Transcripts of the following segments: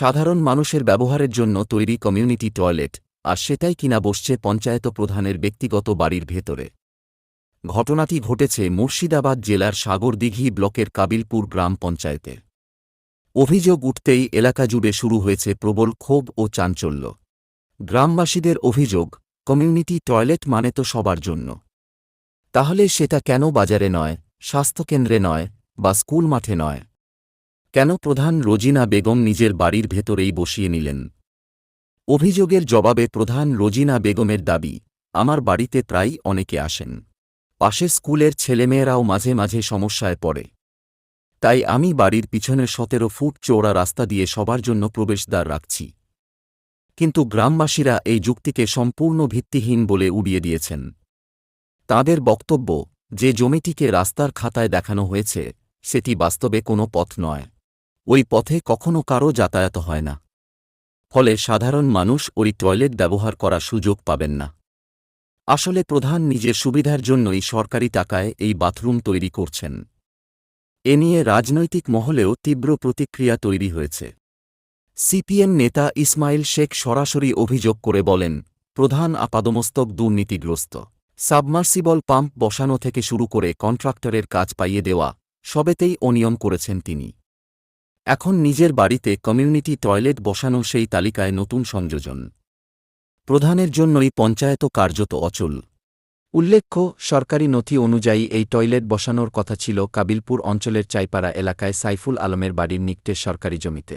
সাধারণ মানুষের ব্যবহারের জন্য তৈরি কমিউনিটি টয়লেট, আর সেটাই কিনা বসছে পঞ্চায়েত প্রধানের ব্যক্তিগত বাড়ির ভেতরে। ঘটনাটি ঘটেছে মুর্শিদাবাদ জেলার সাগরদিঘি ব্লকের কাবিলপুর গ্রাম পঞ্চায়েতে। অভিযোগ উঠতেই এলাকা জুড়ে শুরু হয়েছে প্রবল ক্ষোভ ও চাঞ্চল্য। গ্রামবাসীদের অভিযোগ, কমিউনিটি টয়লেট মানে তো সবার জন্য। তাহলে সেটা কেন বাজারে নয়, স্বাস্থ্যকেন্দ্রে নয় বা স্কুল মাঠে নয়? কেন প্রধান রোজিনা বেগম নিজের বাড়ির ভেতরেই বসিয়ে নিলেন? অভিযোগের জবাবে প্রধান রোজিনা বেগমের দাবি, আমার বাড়িতে প্রায় অনেকে আসেন। পাশে স্কুলের ছেলেমেয়েরাও মাঝে মাঝে সমস্যায় পড়ে। তাই আমি বাড়ির পিছনের সতেরো ফুট চৌড়া রাস্তা দিয়ে সবার জন্য প্রবেশদ্বার রাখছি। কিন্তু গ্রামবাসীরা এই যুক্তিকে সম্পূর্ণ ভিত্তিহীন বলে উড়িয়ে দিয়েছেন। তাদের বক্তব্য, যে জমিটিকে রাস্তার খাতায় দেখানো হয়েছে, সেটি বাস্তবে কোনো পথ নয়। ওই পথে কখনো কারও যাতায়াত হয় না। ফলে সাধারণ মানুষ ওই টয়লেট ব্যবহার করার সুযোগ পাবেন না। আসলে প্রধান নিজের সুবিধার জন্যই সরকারি টাকায় এই বাথরুম তৈরি করছেন। এ নিয়ে রাজনৈতিক মহলেও তীব্র প্রতিক্রিয়া তৈরি হয়েছে। সিপিএম নেতা ইসমাইল শেখ সরাসরি অভিযোগ করে বলেন, প্রধান আপাদমস্তক দুর্নীতিগ্রস্ত। সাবমার্সিবল পাম্প বসানো থেকে শুরু করে কন্ট্রাক্টরের কাজ পাইয়ে দেওয়া, সবেতেই অনিয়ম করেছেন তিনি। এখন নিজের বাড়িতে কমিউনিটি টয়লেট বসানো সেই তালিকায় নতুন সংযোজন। প্রধানের জন্যই পঞ্চায়েত কার্যত অচল। উল্লেখ্য, সরকারি নথি অনুযায়ী এই টয়লেট বসানোর কথা ছিল কাবিলপুর অঞ্চলের চাইপাড়া এলাকায় সাইফুল আলমের বাড়ির নিকটে সরকারি জমিতে।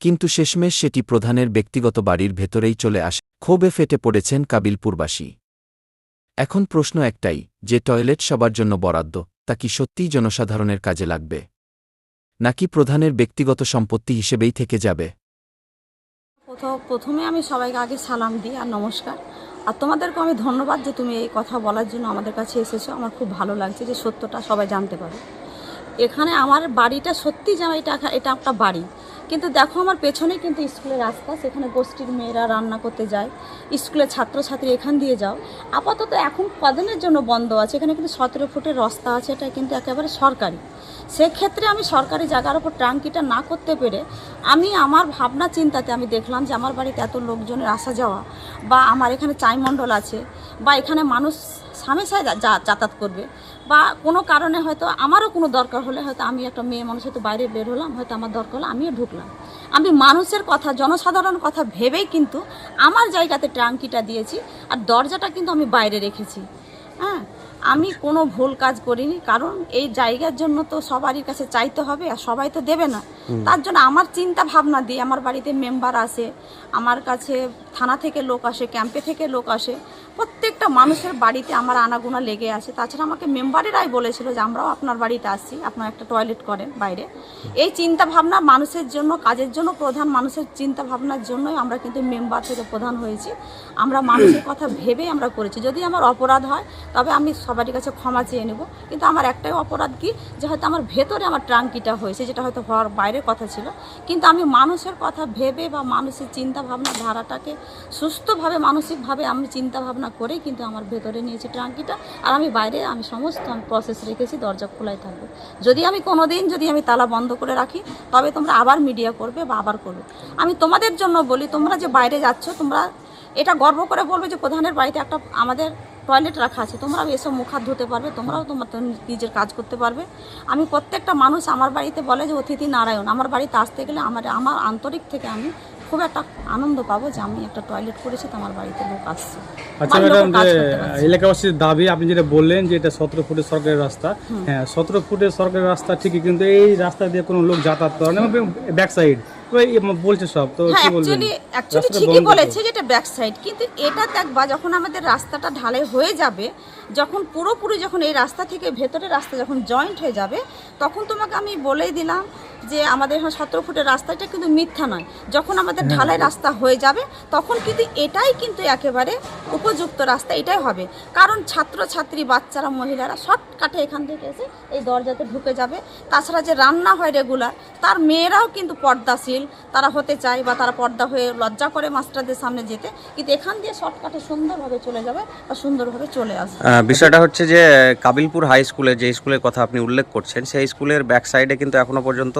কিন্তু শেষমেশ সেটি প্রধানের ব্যক্তিগত বাড়ির ভেতরেই চলে আসে, ক্ষোভে ফেটে পড়েছেন কাবিলপুরবাসী। এখন প্রশ্ন একটাই, যে টয়লেট সবার জন্য বরাদ্দ, তা কি সত্যিই জনসাধারণের কাজে লাগবে? নাকি প্রধানের ব্যক্তিগত সম্পত্তি হিসেবেই থেকে যাবে? প্রথম আমি সবাইকে আগে সালাম দিই আর নমস্কার। আর তোমাদেরকে আমি ধন্যবাদ যে তুমি এই কথা বলার জন্য আমাদের কাছে এসেছ। আমার খুব ভালো লাগছে যে সত্যটা সবাই জানতে পারে। এখানে আমার বাড়িটা সত্যি যে এটা এটা একটা বাড়ি। কিন্তু দেখো আমার পেছনেই কিন্তু স্কুলের রাস্তা, সেখানে গোষ্ঠীর মেয়েরা রান্না করতে যায়। স্কুলের ছাত্রছাত্রী এখান দিয়ে যাও। আপাতত এখন কদিনের জন্য বন্ধ আছে, এখানে কিন্তু সতেরো ফুটের রাস্তা আছে, এটা কিন্তু একেবারে সরকারি। সেক্ষেত্রে আমি সরকারি জায়গার ওপর ট্রাঙ্কিটা না করতে পেরে আমি আমার ভাবনা চিন্তাতে আমি দেখলাম যে আমার বাড়িতে এত লোকজনের আসা যাওয়া বা আমার এখানে চাইমণ্ডল আছে বা এখানে মানুষ হামেশায় যা- যা- যাতায়াত করবে। বা কোনো কারণে হয়তো আমারও কোনো দরকার হলে হয়তো আমি একটা মেয়ে মানুষ হয়তো বাইরে বের হলাম হয়তো আমার দরকার হলো আমিও ঢুকলাম। আমি মানুষের কথা জনসাধারণ কথা ভেবেই কিন্তু আমার জায়গাতে ট্যাঙ্কিটা দিয়েছি আর দরজাটা কিন্তু আমি বাইরে রেখেছি। হ্যাঁ আমি কোনো ভুল কাজ করিনি কারণ এই জায়গার জন্য তো সবারই কাছে চাইতে হবে আর সবাই তো দেবে না। তার জন্য আমার চিন্তা ভাবনা দিয়ে আমার বাড়িতে মেম্বার আসে আমার কাছে থানা থেকে লোক আসে ক্যাম্পে থেকে লোক আসে প্রত্যেকটা মানুষের বাড়িতে আমার আনাগোনা লেগে আছে। তাছাড়া আমাকে মেম্বারেরাই বলেছিল যে আমরাও আপনার বাড়িতে আসছি, আপনার একটা টয়লেট করেন বাইরে। এই চিন্তা ভাবনা মানুষের জন্য, কাজের জন্য প্রধান মানুষের চিন্তা ভাবনার জন্যই আমরা কিন্তু মেম্বার থেকে প্রধান হয়েছি। আমরা মানুষের কথা ভেবেই আমরা করেছি। যদি আমার অপরাধ হয়, তবে আমি সবারই কাছে ক্ষমা চেয়ে নেব। কিন্তু আমার একটাই অপরাধ কি? যে হয়তো আমার ভেতরে আমার ট্রাঙ্কিটা হয়েছে, যেটা হয়তো হওয়ার বাইরের কথা ছিল। কিন্তু আমি মানুষের কথা ভেবে বা মানুষের চিন্তা ভাবনা ধারাটাকে সুস্থভাবে, মানসিকভাবে আমি চিন্তা ভাবনা করেই কিন্তু আমার ভেতরে নিয়েছি ট্রাঙ্কিটা আর আমি বাইরে আমি সমস্ত আমি প্রসেস রেখেছি, দরজা খোলাই থাকবে। যদি আমি কোনো দিন যদি আমি তালা বন্ধ করে রাখি, তবে তোমরা আবার মিডিয়া করবে বা আবার করবে। আমি তোমাদের জন্য বলি, তোমরা যে বাইরে যাচ্ছ, তোমরা এটা গর্ব করে বলবে যে প্রধানের বাড়িতে একটা আমাদের টয়লেট রাখা আছে। তোমরাও এসব মুখ হাত ধুতে পারবে, তোমরাও তোমার নিজের কাজ করতে পারবে। আমি প্রত্যেকটা মানুষ আমার বাড়িতে বলে যে, অতিথি নারায়ণ, আমার বাড়িতে আসতে গেলে আমার আমার আন্তরিক থেকে আমি খুব একটা আনন্দ পাবো যে আমি একটা টয়লেট করেছি তো আমার বাড়িতে লোক আসছে। আচ্ছা ম্যাডাম যে এলাকাবাসীর দাবি আপনি যেটা বললেন যে এটা সতেরো ফুটের সরকারি রাস্তা হ্যাঁ সতেরো ফুটের সরকারি রাস্তা ঠিকই কিন্তু এই রাস্তা দিয়ে কোনো লোক যাতায়াত করে না ব্যাক সাইড বলছে সব তো হ্যাঁ কি বলবেন? অ্যাকচুয়ালি ঠিকই বলেছে যে এটা ব্যাক সাইড কিন্তু এটা দেখবা যখন আমাদের রাস্তাটা ঢালাই হয়ে যাবে যখন পুরোপুরি যখন এই রাস্তা থেকে ভেতরের রাস্তা যখন জয়েন্ট হয়ে যাবে তখন তোমাকে আমি বলেই দিলাম যে আমাদের এখন সতেরো ফুটের রাস্তাটা কিন্তু মিথ্যা নয়। যখন আমাদের হ্যাঁ, ঢালাই রাস্তা হয়ে যাবে তখন কিন্তু এটাই কিন্তু একেবারে উপযুক্ত রাস্তা এটাই হবে। কারণ ছাত্র ছাত্রী বাচ্চারা মহিলারা শর্টকাটে এখান থেকে এসে এই দরজাতে ঢুকে যাবে। তাছাড়া যে রান্না হয় রেগুলার তার মেয়েরাও কিন্তু পর্দাশীল। তারা হতে চায় বা তারা পর্দা হয়ে লজ্জা করে মাস্টারদের সামনে যেতে কিন্তু এখান দিয়ে শর্টকাটে সুন্দরভাবে চলে যাবে বা সুন্দরভাবে চলে আসবে। বিষয়টা হচ্ছে যে কাবিলপুর হাই স্কুলে যে স্কুলের কথা আপনি উল্লেখ করছেন সেই স্কুলের ব্যাক সাইডে কিন্তু এখনও পর্যন্ত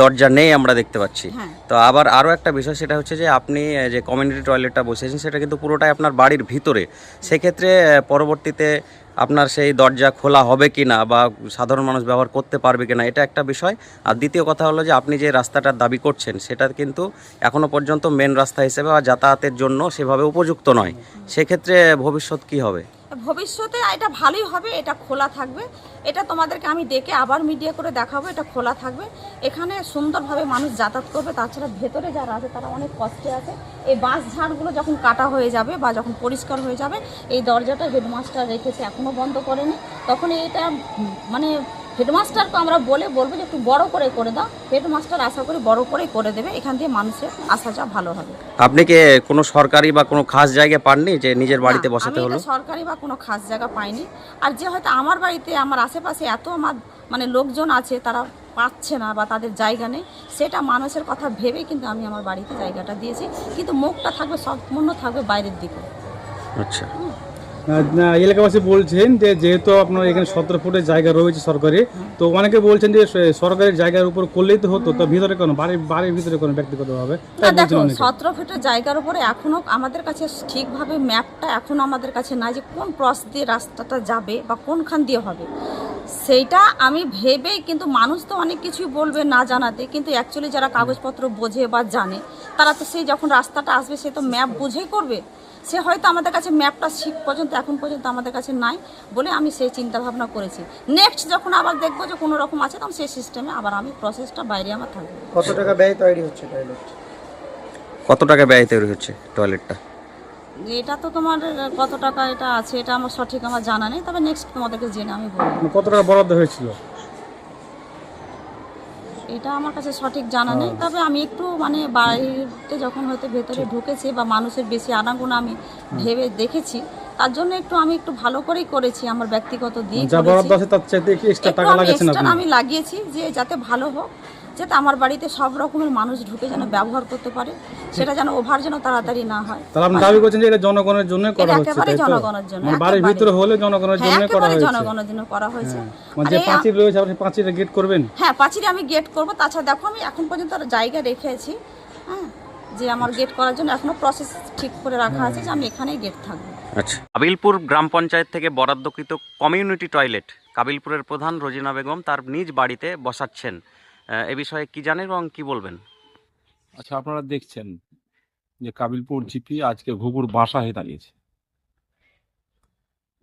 দরজা নেই আমরা দেখতে পাচ্ছি। হ্যাঁ। তো আবার আরও একটা বিষয় সেটা হচ্ছে যে আপনি যে কমিউনিটি টয়লেটটা বসেছেন সেটা কিন্তু পুরোটাই আপনার বাড়ির ভিতরে। সেক্ষেত্রে পরবর্তীতে আপনার সেই দরজা খোলা হবে কি না বা সাধারণ মানুষ ব্যবহার করতে পারবে কি না এটা একটা বিষয়। আর দ্বিতীয় কথা হলো যে আপনি যে রাস্তাটার দাবি করছেন সেটা কিন্তু এখনও পর্যন্ত মেন রাস্তা হিসেবে বা যাতায়াতের জন্য সেভাবে উপযুক্ত নয়। সেক্ষেত্রে ভবিষ্যৎ কি হবে? ভবিষ্যতে এটা ভালোই হবে এটা খোলা থাকবে। এটা তোমাদেরকে আমি ডেকে আবার মিডিয়া করে দেখাবো এটা খোলা থাকবে। এখানে সুন্দরভাবে মানুষ যাতায়াত করবে তাছাড়া ভেতরে যারা আছে তারা অনেক কষ্টে আছে। এই বাঁশ ঝাড়গুলো যখন কাটা হয়ে যাবে বা যখন পরিষ্কার হয়ে যাবে এই দরজাটা হেডমাস্টার রেখেছে এখনও বন্ধ করেনি। তখন এটা উম, মানে হেডমাস্টারকে আমরা বলে বলব যে একটু বড় করে করে দাও। হেডমাস্টার আশা করি বড় করেই করে দেবে। এখান দিয়ে মানুষের আসা যাওয়া ভালো হবে। আপনি কি কোনো সরকারি বা কোনো খাস জায়গায় পাননি যে নিজের বাড়িতে বসাতে হলো? সরকারি বা কোনো খাস জায়গা পাইনি। আর যে হয়তো আমার বাড়িতে আমার আশেপাশে এত আমার মানে লোকজন আছে তারা পাচ্ছে না বা তাদের জায়গা নেই সেটা মানুষের কথা ভেবেই কিন্তু আমি আমার বাড়িতে জায়গাটা দিয়েছি। কিন্তু মুখটা থাকবে সম্পূর্ণ থাকবে বাইরের দিকে। আচ্ছা। এলাকাবাসী বলছেন যে যেহেতু আপনার এখানে সতেরো ফুটের জায়গা রয়েছে সরকারি তো অনেকে বলছেন যে সে- সরকারি জায়গার উপর করলেই তো হতো। তো ভিতরে কোনো বাড়ির বাড়ির ভিতরে কোনো ব্যক্তিগতভাবে? না। সতেরো ফিটের জায়গার উপরে এখনও আমাদের কাছে ঠিকভাবে ম্যাপটা এখনও আমাদের কাছে নাই যে কোন ক্রস দিয়ে রাস্তাটা যাবে বা কোনখান দিয়ে হবে। সেইটা আমি ভেবেই কিন্তু মানুষ তো অনেক কিছুই বলবে না জানাতে কিন্তু অ্যাকচুয়ালি যারা কাগজপত্র বোঝে বা জানে তারা তো সেই যখন রাস্তাটা আসবে সে তো ম্যাপ বুঝেই করবে। সে হয়তো আমাদের কাছে ম্যাপটা শিখ পর্যন্ত এখন পর্যন্ত আমাদের কাছে নাই বলে আমি সেই চিন্তা ভাবনা করেছি। নেক্সট যখন আবার দেখব যে কোনো রকম আছে তখন সেই সিস্টেমে আবার আমি প্রসেসটা বাইরে আমার থাকবে। কত টাকা ব্যয় তৈরি হচ্ছে টয়লেট কত টাকা ব্যয় তৈরি হচ্ছে টয়লেটটা এটা তো তোমার কত টাকা এটা আছে এটা আমার সঠিক আমার জানা নেই তবে নেক্সট তোমাদেরকে জেনে আমি বলব। কত টাকা বরাদ্দ হয়েছিল? এটা আমার কাছে সঠিক জানা নেই। তবে আমি একটু মানে বাড়িতে যখন হয়তো ভেতরে ঢুকেছি বা মানুষের বেশি আনাগোনা আমি ভেবে দেখেছি তার জন্য একটু আমি একটু ভালো করেই করেছি আমার ব্যক্তিগত দিয়ে যা বরাদ্দ আছে তার চাইতে এক্সট্রা টাকা লাগাচ্ছেন আপনি? আমি লাগিয়েছি যে যাতে ভালো হোক। যাতে আমার বাড়িতে সব রকমের মানুষ ঢুকে যেন ব্যবহার করতে পারে সেটা যেন ওভার যেন তাড়াতাড়ি না হয়। তাহলে আপনি দাবি করছেন যে এটা জনগণের জন্য করা এটা হচ্ছে একেবারে জনগণের জন্য, মানে বাড়ির ভিতরে হলে জনগণের হ্যাঁ জন্য করা হয়েছে। জনগণের জন্য করা হয়েছে। মানে যে পাঁচিল রয়েছে আপনি পাঁচিলে গেট করবেন? হ্যাঁ পাঁচিলে আমি গেট করব। তাছাড়া দেখো আমি এখন পর্যন্ত আর জায়গা রেখেছি হ্যাঁ যে আমার গেট করার জন্য এখনও প্রসেস ঠিক করে রাখা আছে যে আমি এখানেই গেট থাকব। আচ্ছা। কাবিলপুর গ্রাম পঞ্চায়েত থেকে বরাদ্দকৃত কমিউনিটি টয়লেট কাবিলপুরের প্রধান রোজিনা বেগম তার নিজ বাড়িতে বসাচ্ছেন। এ বিষয়ে কি জানেন এবং কি বলবেন? আচ্ছা আপনারা দেখছেন যে কাবিলপুর জিপি আজকে ঘুঘুর বাসা হয়ে দাঁড়িয়েছে।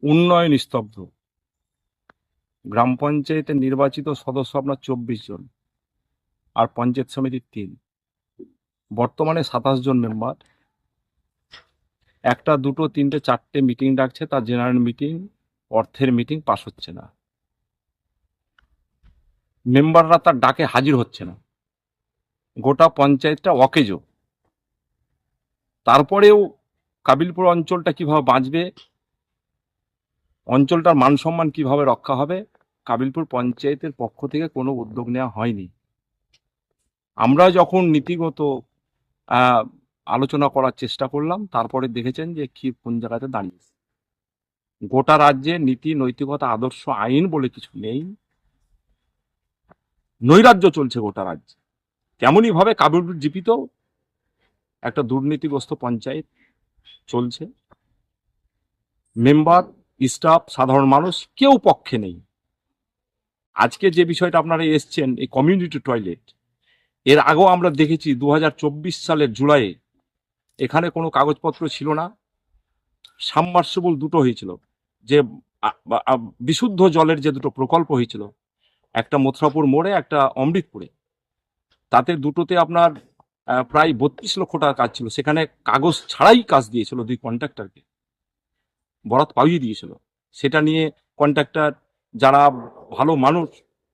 উন্নয়ন স্তব্ধ। গ্রাম পঞ্চায়েতের নির্বাচিত সদস্য আপনার চব্বিশ জন আর পঞ্চায়েত সমিতির তিন। বর্তমানে সাতাশ জন মেম্বার। একটা, দুটো, তিনটে, চারটে মিটিং ডাকছে, তার জেনারেল মিটিং, অর্থের মিটিং পাস হচ্ছে না। মেম্বাররা তার ডাকে হাজির হচ্ছে না। গোটা পঞ্চায়েতটা অকেজো। তারপরেও কাবিলপুর অঞ্চলটা কীভাবে বাঁচবে, অঞ্চলটার মান সম্মান কীভাবে রক্ষা হবে, কাবিলপুর পঞ্চায়েতের পক্ষ থেকে কোনো উদ্যোগ নেওয়া হয়নি। আমরা যখন নীতিগত আলোচনা করার চেষ্টা করলাম, তারপরে দেখেছেন যে কি কোন জায়গাতে দাঁড়িয়েছে। গোটা রাজ্যে নীতি, নৈতিকতা, আদর্শ, আইন বলে কিছু নেই। নৈরাজ্য চলছে গোটা রাজ্যে। তেমনই ভাবে কাবিলপুর জিপিত একটা দুর্নীতিগ্রস্ত পঞ্চায়েত চলছে। মেম্বার, স্টাফ, সাধারণ মানুষ কেউ পক্ষে নেই। আজকে যে বিষয়টা আপনারা এসছেন, এই কমিউনিটি টয়লেট, এর আগেও আমরা দেখেছি দু হাজার চব্বিশ সালের জুলাইয়ে এখানে কোনো কাগজপত্র ছিল না। সাবমার্সিবল দুটো হয়েছিল। যে বিশুদ্ধ জলের যে দুটো প্রকল্প হয়েছিল একটা মথুরাপুর মোড়ে, একটা অমৃতপুরে। তাতে দুটোতে আপনার প্রায় বত্রিশ লক্ষ টাকার কাজ ছিল। সেখানে কাগজ ছাড়াই কাজ দিয়েছিল দুই কন্ট্রাক্টরকে। বরাত পাইয়ে দিয়েছিল। সেটা নিয়ে কন্ট্রাক্টর যারা ভালো মানুষ,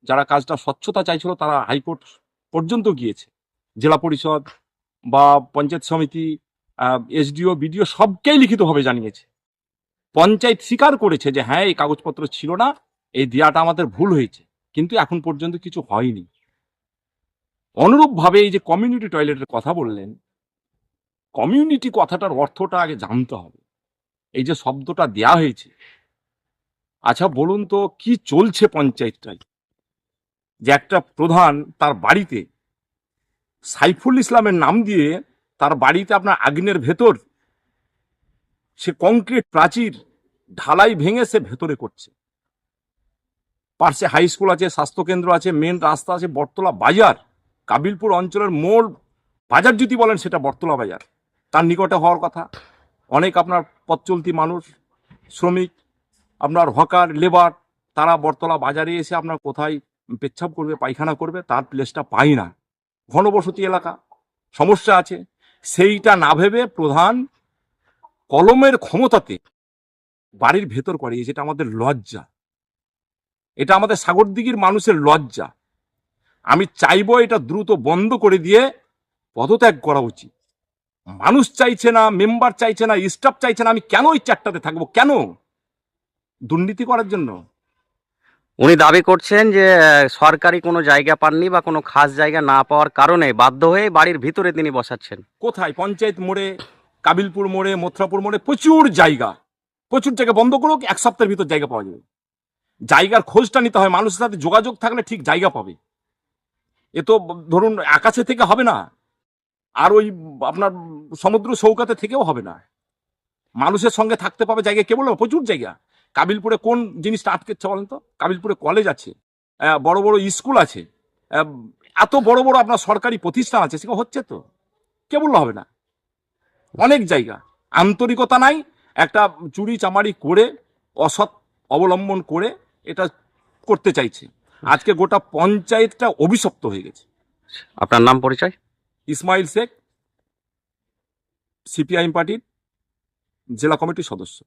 যারা কাজটা স্বচ্ছতা চাইছিল, তারা হাইকোর্ট পর্যন্ত গিয়েছে। জেলা পরিষদ বা পঞ্চায়েত সমিতি এসডিও, বিডিও সবকেই লিখিতভাবে জানিয়েছে। পঞ্চায়েত স্বীকার করেছে যে হ্যাঁ এই কাগজপত্র ছিল না। এই দেয়াটা আমাদের ভুল হয়েছে। কিন্তু এখন পর্যন্ত কিছু হয়নি। অনুরূপভাবে এই যে কমিউনিটি টয়লেটের কথা বললেন কমিউনিটি কথাটার অর্থটা আগে জানতে হবে। এই যে শব্দটা দেয়া হয়েছে। আচ্ছা বলুন তো, কি চলছে পঞ্চায়েতটায় যে একটা প্রধান তার বাড়িতে সাইফুল ইসলামের নাম দিয়ে তার বাড়িতে আপনার আগ্নের ভেতর, সে কংক্রিট প্রাচীর ঢালাই ভেঙে সে ভেতরে করছে। পার্শ্বে হাই স্কুল আছে, স্বাস্থ্যকেন্দ্র আছে মেন রাস্তা আছে বটতলা বাজার। কাবিলপুর অঞ্চলের মোড় বাজার যদি বলেন সেটা বটতলা বাজার। তার নিকটে হওয়ার কথা। অনেক আপনার পথ চলতি মানুষ, শ্রমিক, আপনার হকার লেবার তারা বটতলা বাজারে এসে আপনার কোথায় পেচ্ছাপ করবে, পায়খানা করবে, তার প্লেসটা পাই না। ঘনবসতি এলাকা। সমস্যা আছে। সেইটা না ভেবে প্রধান কলমের ক্ষমতাতে বাড়ির ভেতর করে যেটা আমাদের লজ্জা। এটা আমাদের সাগরদিঘির মানুষের লজ্জা। আমি চাইব এটা দ্রুত বন্ধ করে দিয়ে পদত্যাগ করা উচিত। মানুষ চাইছে না মেম্বার চাইছে না স্টাফ চাইছে না আমি কেন ওই চারটাতে থাকব? কেন? দুর্নীতি করার জন্য। উনি দাবি করছেন যে সরকারি কোনো জায়গা পাননি বা কোনো খাস জায়গা না পাওয়ার কারণে বাধ্য হয়ে বাড়ির ভিতরে তিনি বসাচ্ছেন। কোথায়? পঞ্চায়েত মোড়ে কাবিলপুর মোড়ে মথুরাপুর মোড়ে প্রচুর জায়গা। প্রচুর জায়গা বন্ধ করুক এক সপ্তাহের ভিতর জায়গা পাওয়া যাবে। জায়গার খোঁজটা নিতে হয়, মানুষের সাথে যোগাযোগ থাকলে ঠিক জায়গা পাবে। এ তো ধরুন আকাশে থেকে হবে না, আর ওই আপনার সমুদ্র সৌকাতে থেকেও হবে না। মানুষের সঙ্গে থাকতে পাবে জায়গা কে বলব প্রচুর জায়গা। কাবিলপুরে কোন জিনিসটা আটকেছে বলেন তো? কাবিলপুরে কলেজ আছে বড় বড় স্কুল আছে এত বড় বড় আপনার সরকারি প্রতিষ্ঠান আছে, সেগুলো হচ্ছে তো কে বললে হবে না। অনেক জায়গা, আন্তরিকতা নাই, একটা চুরি চামারি করে, অসৎ অবলম্বন করে এটা করতে চাইছে। আজকে গোটা পঞ্চায়েতটা অভিশপ্ত হয়ে গেছে। আপনার নাম পরিচয়? ইসমাইল শেখ সিপিআইএম পার্টির জেলা কমিটির সদস্য।